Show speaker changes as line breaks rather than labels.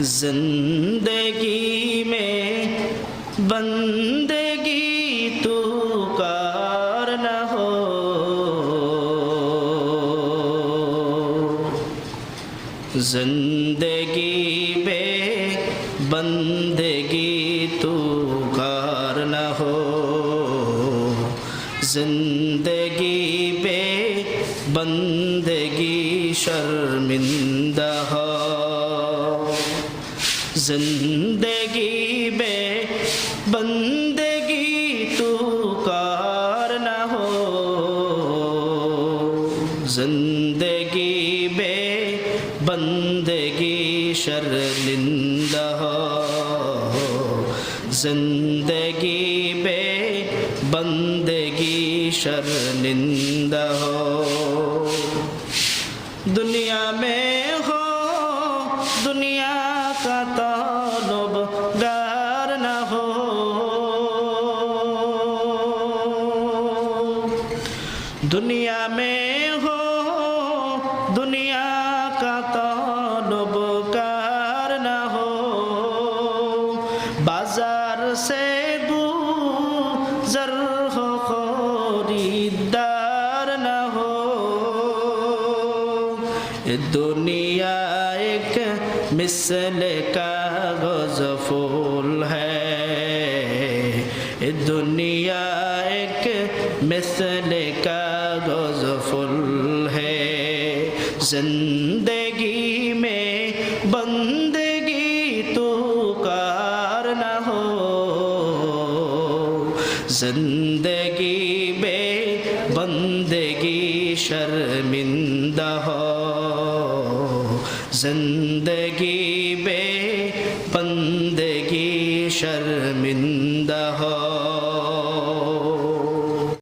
जिंदगी में बंदगी तू कार न हो जिंदगी में बंदगी तू कार न हो जिंदगी पे बंदगी शर्मिंदा हो ज़िंदगी में बंदगी तू कार न हो। ज़िंदगी में बंदगी शर्मिंदा हो। ज़िंदगी में बंदगी शर्मिंदा हो। दुनिया में हो, दुनिया का दुनिया में हो दुनिया का तालब गार न हो बाजार से गुजर हो खरीदार न हो ये दुनिया एक मिसल कागज फूल है ये दुनिया एक मिसल कागज़ फूल है। ज़िंदगी में बंदगी तो कार न हो। ज़िंदगी में बंदगी शर्मिंदा हो। ज़िंदगी में बंदगी शर्मिंदा हो।